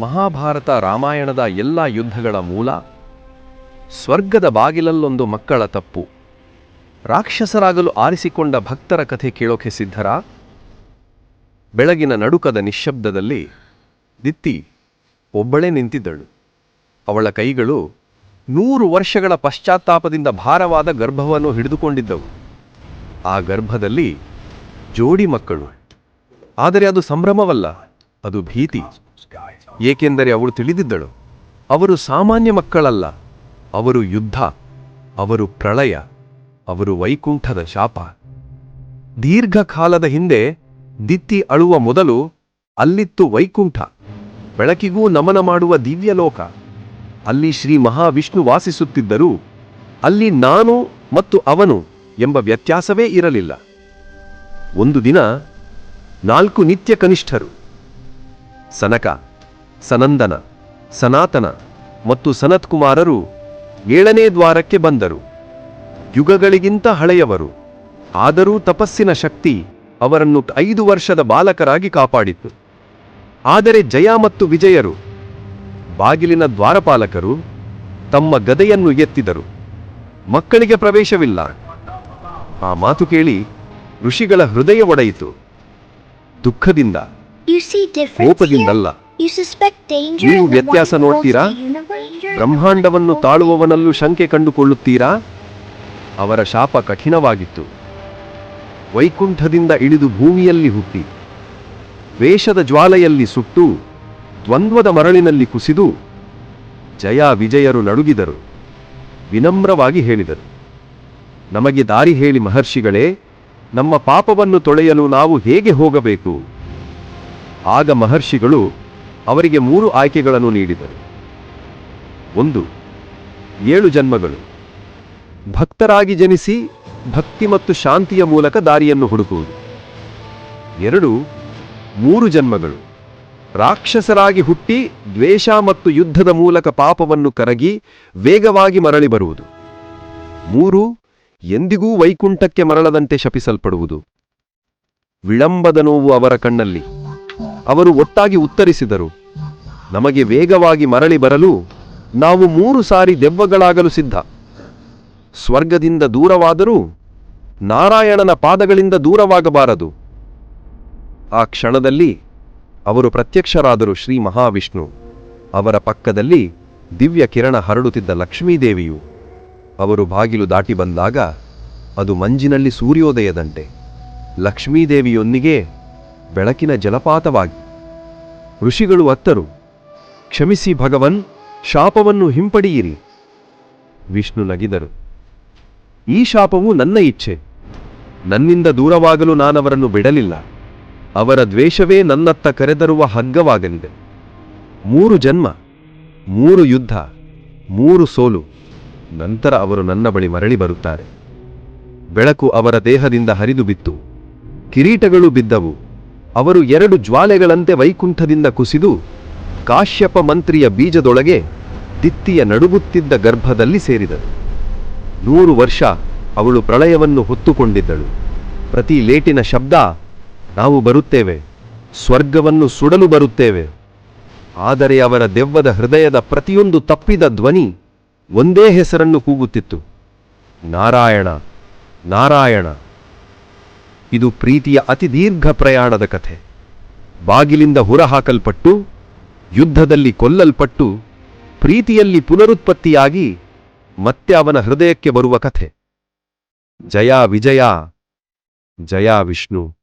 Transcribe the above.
ಮಹಾಭಾರತ ರಾಮಾಯಣದ ಎಲ್ಲ ಯುದ್ಧಗಳ ಮೂಲ? ಸ್ವರ್ಗದ ಬಾಗಿಲಲ್ಲೊಂದು ಮಕ್ಕಳ ತಪ್ಪು. ರಾಕ್ಷಸರಾಗಲು ಆರಿಸಿಕೊಂಡ ಭಕ್ತರ ಕಥೆ ಕೇಳೋಕೆ ಸಿದ್ಧರ? ಬೆಳಗಿನ ನಡುಕದ ನಿಶ್ಶಬ್ದದಲ್ಲಿ ದಿತ್ತಿ ಒಬ್ಬಳೇ ನಿಂತಿದ್ದಳು. ಅವಳ ಕೈಗಳು ನೂರು ವರ್ಷಗಳ ಪಶ್ಚಾತ್ತಾಪದಿಂದ ಭಾರವಾದ ಗರ್ಭವನ್ನು ಹಿಡಿದುಕೊಂಡಿದ್ದವು. ಆ ಗರ್ಭದಲ್ಲಿ ಜೋಡಿ ಮಕ್ಕಳು. ಆದರೆ ಅದು ಸಂಭ್ರಮವಲ್ಲ, ಅದು ಭೀತಿ. ಏಕೆಂದರೆ ಅವಳು ತಿಳಿದಿದ್ದಳು, ಅವರು ಸಾಮಾನ್ಯ ಮಕ್ಕಳಲ್ಲ, ಅವರು ಯುದ್ಧ, ಅವರು ಪ್ರಳಯ, ಅವರು ವೈಕುಂಠದ ಶಾಪ. ದೀರ್ಘಕಾಲದ ಹಿಂದೆ ದಿತ್ತಿ ಅಳುವ ಮೊದಲು ಅಲ್ಲಿತ್ತು ವೈಕುಂಠ, ಬೆಳಕಿಗೂ ನಮನ ಮಾಡುವ ದಿವ್ಯಲೋಕ. ಅಲ್ಲಿ ಶ್ರೀ ಮಹಾವಿಷ್ಣು ವಾಸಿಸುತ್ತಿದ್ದರೂ ಅಲ್ಲಿ ನಾನು ಮತ್ತು ಅವನು ಎಂಬ ವ್ಯತ್ಯಾಸವೇ ಇರಲಿಲ್ಲ. ಒಂದು ದಿನ ನಾಲ್ಕು ನಿತ್ಯ ಕನಿಷ್ಠರು ಸನಕ, ಸನಂದನ, ಸನಾತನ ಮತ್ತು ಸನತ್ಕುಮಾರರು ಏಳನೇ ದ್ವಾರಕ್ಕೆ ಬಂದರು. ಯುಗಗಳಿಗಿಂತ ಹಳೆಯವರು, ಆದರೂ ತಪಸ್ಸಿನ ಶಕ್ತಿ ಅವರನ್ನು ಐದು ವರ್ಷದ ಬಾಲಕರಾಗಿ ಕಾಪಾಡಿತು ಆದರೆ ಜಯ ಮತ್ತು ವಿಜಯರು ಬಾಗಿಲಿನ ದ್ವಾರಪಾಲಕರು ತಮ್ಮ ಗದೆಯನ್ನು ಎತ್ತಿದರು. ಮಕ್ಕಳಿಗೆ ಪ್ರವೇಶವಿಲ್ಲ. ಆ ಮಾತು ಕೇಳಿ ಋಷಿಗಳ ಹೃದಯ ಒಡೆಯಿತು. ದುಃಖದಿಂದ ಕೋಪದಿಂದಲ್ಲ ನೀವು ವ್ಯತ್ಯಾಸ ನೋಡ್ತೀರಾ? ಬ್ರಹ್ಮಾಂಡವನ್ನು ತಾಳುವವನಲ್ಲೂ ಶಂಕೆ ಕಂಡುಕೊಳ್ಳುತ್ತೀರಾ? ಅವರ ಶಾಪ ಕಠಿಣವಾಗಿತ್ತು. ವೈಕುಂಠದಿಂದ ಇಳಿದು ಭೂಮಿಯಲ್ಲಿ ಹುಟ್ಟಿ. ವೇಷದ ಜ್ವಾಲೆಯಲ್ಲಿ ಸುಟ್ಟು ದ್ವಂದ್ವದ ಮರಳಿನಲ್ಲಿ ಕುಸಿದು ಜಯ ವಿಜಯರು ನಡುಗಿದರು. ವಿನಮ್ರವಾಗಿ ಹೇಳಿದರು. ನಮಗೆ ದಾರಿ ಹೇಳಿ ಮಹರ್ಷಿಗಳೇ ನಮ್ಮ ಪಾಪವನ್ನು ತೊಳೆಯಲು ನಾವು ಹೇಗೆ ಹೋಗಬೇಕು? ಆಗ ಮಹರ್ಷಿಗಳು ಅವರಿಗೆ ಮೂರು ಆಯ್ಕೆಗಳನ್ನು ನೀಡಿದರು. ಒಂದು, ಏಳು ಜನ್ಮಗಳು. ಭಕ್ತರಾಗಿ ಜನಿಸಿ ಭಕ್ತಿ ಮತ್ತು ಶಾಂತಿಯ ಮೂಲಕ ದಾರಿಯನ್ನು ಹುಡುಕುವುದು. ಎರಡು, ಮೂರು ಜನ್ಮಗಳು. ರಾಕ್ಷಸರಾಗಿ ಹುಟ್ಟಿ ದ್ವೇಷ ಮತ್ತು ಯುದ್ಧದ ಮೂಲಕ ಪಾಪವನ್ನು ಕರಗಿ ವೇಗವಾಗಿ ಮರಳಿ ಬರುವುದು. ಮೂರು, ಎಂದಿಗೂ ವೈಕುಂಠಕ್ಕೆ ಮರಳದಂತೆ ಶಪಿಸಲ್ಪಡುವುದು. ವಿಳಂಬದ ನೋವು ಅವರ ಕಣ್ಣಲ್ಲಿ. ಅವರು ಒಟ್ಟಾಗಿ ಉತ್ತರಿಸಿದರು, ನಮಗೆ ವೇಗವಾಗಿ ಮರಳಿ ಬರಲು ನಾವು ಮೂರು ಸಾರಿ ದೆವ್ವಗಳಾಗಲು ಸಿದ್ಧ. ಸ್ವರ್ಗದಿಂದ ದೂರವಾದರೂ ನಾರಾಯಣನ ಪಾದಗಳಿಂದ ದೂರವಾಗಬಾರದು. ಆ ಕ್ಷಣದಲ್ಲಿ ಅವರು ಪ್ರತ್ಯಕ್ಷರಾದರು ಶ್ರೀ ಮಹಾವಿಷ್ಣು. ಅವರ ಪಕ್ಕದಲ್ಲಿ ದಿವ್ಯ ಕಿರಣ ಹರಡುತ್ತಿದ್ದ ಲಕ್ಷ್ಮೀದೇವಿಯು. ಅವರು ಬಾಗಿಲು ದಾಟಿ ಬಂದಾಗ ಅದು ಮಂಜಿನಲ್ಲಿ ಸೂರ್ಯೋದಯದಂತೆ. ಲಕ್ಷ್ಮೀದೇವಿಯೊಂದಿಗೆ ಬೆಳಕಿನ ಜಲಪಾತವಾಗಿ. ಋಷಿಗಳು ಅತ್ತರು, ಕ್ಷಮಿಸಿ ಭಗವನ್, ಶಾಪವನ್ನು ಹಿಂಪಡೆಯಿರಿ. ವಿಷ್ಣು ನಗಿದರು, ಈ ಶಾಪವು ನನ್ನ ಇಚ್ಛೆ. ನನ್ನಿಂದ ದೂರವಾಗಲು ನಾನವರನ್ನು ಬಿಡಲಿಲ್ಲ. ಅವರ ದ್ವೇಷವೇ ನನ್ನತ್ತ ಕರೆದರುವ ಹಗ್ಗವಾಗಲಿದೆ. ಮೂರು ಜನ್ಮ, ಮೂರು ಯುದ್ಧ, ಮೂರು ಸೋಲು. ನಂತರ ಅವರು ನನ್ನ ಬಳಿ ಮರಳಿ ಬರುತ್ತಾರೆ. ಬೆಳಕು ಅವರ ದೇಹದಿಂದ ಹರಿದು ಬಿತ್ತು ಕಿರೀಟಗಳು ಬಿದ್ದವು. ಅವರು ಎರಡು ಜ್ವಾಲೆಗಳಂತೆ ವೈಕುಂಠದಿಂದ ಕುಸಿದು ಕಾಶ್ಯಪ ಮಂತ್ರಿಯ ಬೀಜದೊಳಗೆ ದಿತ್ತಿಯ ನಡುಗುತ್ತಿದ್ದ ಗರ್ಭದಲ್ಲಿ ಸೇರಿದರು. ನೂರು ವರ್ಷ ಅವಳು ಪ್ರಳಯವನ್ನು ಹೊತ್ತುಕೊಂಡಿದ್ದಳು. ಪ್ರತಿ ಲೇಟಿನ ಶಬ್ದ, ನಾವು ಬರುತ್ತೇವೆ, ಸ್ವರ್ಗವನ್ನು ಸುಡಲು ಬರುತ್ತೇವೆ. ಆದರೆ ಅವರ ದೆವ್ವದ ಹೃದಯದ ಪ್ರತಿಯೊಂದು ತಪ್ಪಿದ ಧ್ವನಿ ಒಂದೇ ಹೆಸರನ್ನು ಕೂಗುತ್ತಿತ್ತು. ನಾರಾಯಣ ನಾರಾಯಣ. ಇದು ಪ್ರೀತಿಯ ಅತಿ ದೀರ್ಘ ಪ್ರಯಾಣದ ಕಥೆ. ಬಾಗಿಲಿಂದ ಹೊರಹಾಕಲ್ಪಟ್ಟು, ಯುದ್ಧದಲ್ಲಿ ಕೊಲ್ಲಲ್ಪಟ್ಟು, ಪ್ರೀತಿಯಲ್ಲಿ ಪುನರುತ್ಪತ್ತಿಯಾಗಿ ಮತ್ತೆ ಅವನ ಹೃದಯಕ್ಕೆ ಬರುವ ಕಥೆ. ಜಯ ವಿಜಯ, ಜಯ ವಿಷ್ಣು.